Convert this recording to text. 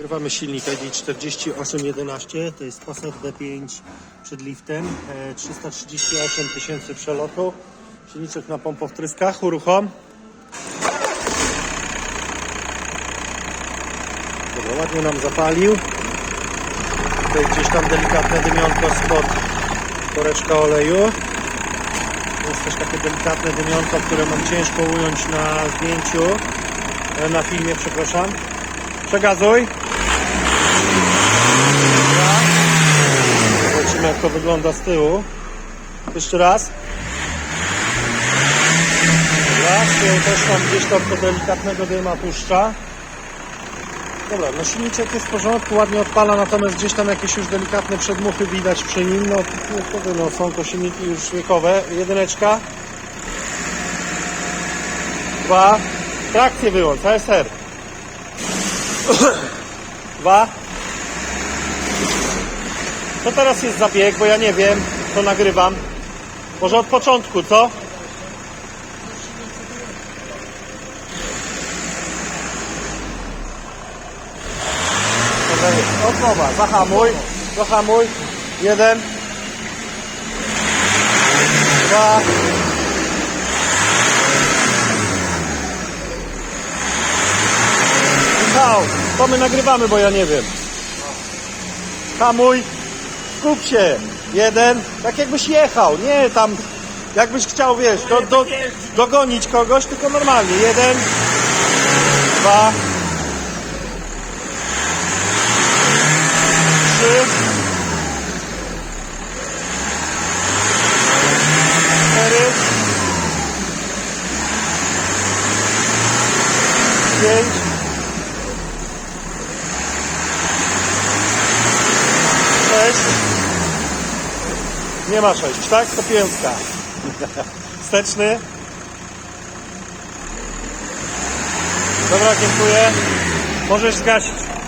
Nagrywamy silnik ID 4811, to jest Passat B5 przed liftem, e, 338 tysięcy przelotu, silniczek na pompowtryskach, uruchom. Dobra, ładnie nam zapalił. Tutaj gdzieś tam delikatne dymionko spod koreczka oleju. Jest też takie delikatne dymionko, które mam ciężko ująć na zdjęciu, e, na filmie, przepraszam. Przegazuj. Zobaczymy jak to wygląda z tyłu. Jeszcze raz. Dobra, z też tam gdzieś tam to delikatnego dyma puszcza. Dobra, no silniczek jest w porządku, ładnie odpala, natomiast gdzieś tam jakieś już delikatne przedmuchy widać przy nim. No, no są to silniki już wiekowe. Jedyneczka. Dwa. Trakcję wyłącz, ASR. Dwa. Co teraz jest za bieg, bo ja nie wiem, to nagrywam. Może od początku, co? Od nowa, zahamuj, zahamuj. Jeden. Dwa. Michał, to my nagrywamy, bo ja nie wiem. Hamuj, skup się. Jeden, tak jakbyś jechał, nie tam, jakbyś chciał, wiesz, do, do, dogonić kogoś, tylko normalnie. Jeden, dwa, trzy, cztery, pięć, sześć. Nie ma sześć, tak? To piętka. Wsteczny. Dobra, dziękuję. Możesz zgasić.